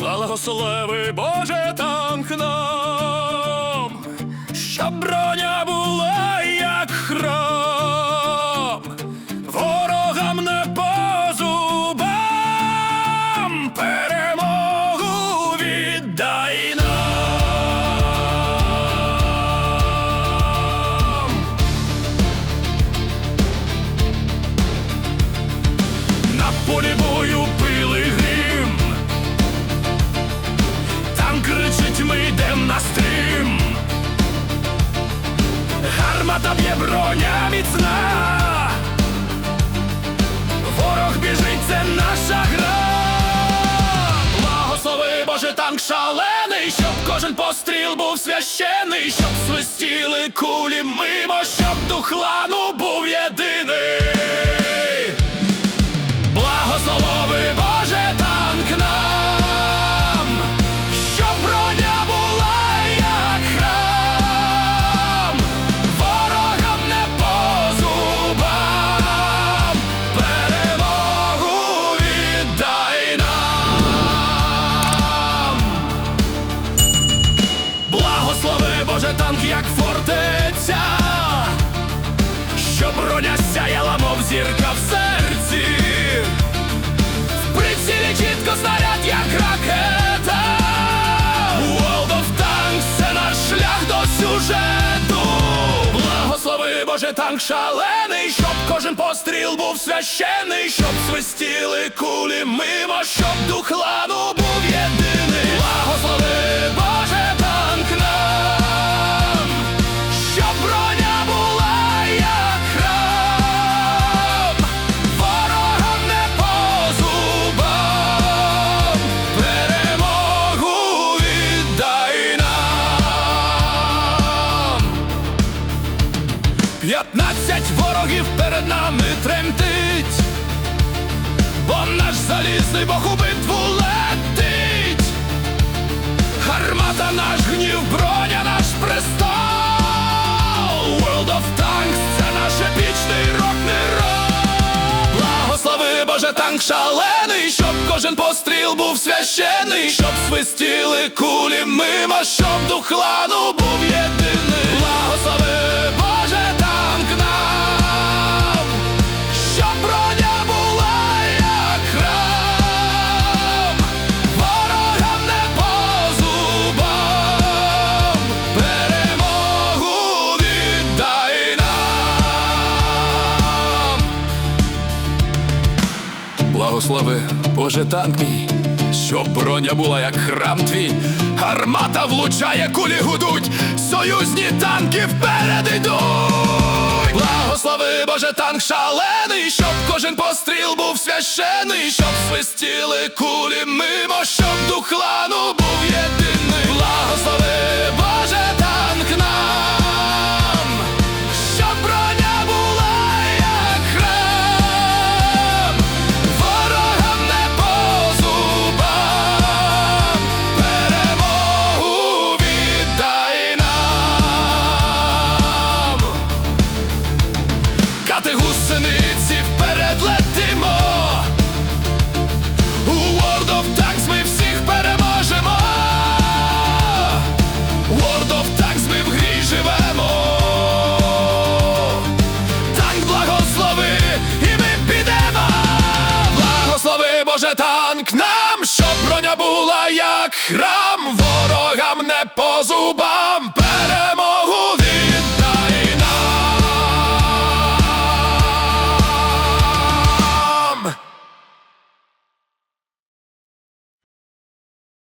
Благослови Боже танк Гармата б'є броня міцна. Ворог біжить, це наша гра. Благослови Боже танк шалений, щоб кожен постріл був священий, щоб свистіли кулі мимо, щоб дух лану був єдиний. Боже танк, як фортеця, щоб броня сяяла, мов зірка в серці. В прицілі чітко снаряд, як ракета. World of Tanks – це наш шлях до сюжету. Благослови Боже танк шалений, щоб кожен постріл був священий, щоб свистіли кулі мимо, щоб дух лану ворогів перед нами тремтить, бо наш залізний Бог у битву летить. Гармата наш гнів, броня наш престол. World of Tanks – це наш епічний рок-н-рол. Благослови Боже танк шалений, щоб кожен постріл був священий, щоб свистіли кулі мимо, щоб дух Благослови, Боже танк мій, щоб броня була як храм твій, гармата влучає, кулі гудуть, союзні танки вперед йдуть. Благослови, Боже танк шалений, щоб кожен постріл був священий, щоб свистіли кулі мимо, щоб дух танк нам, щоб броня була як храм.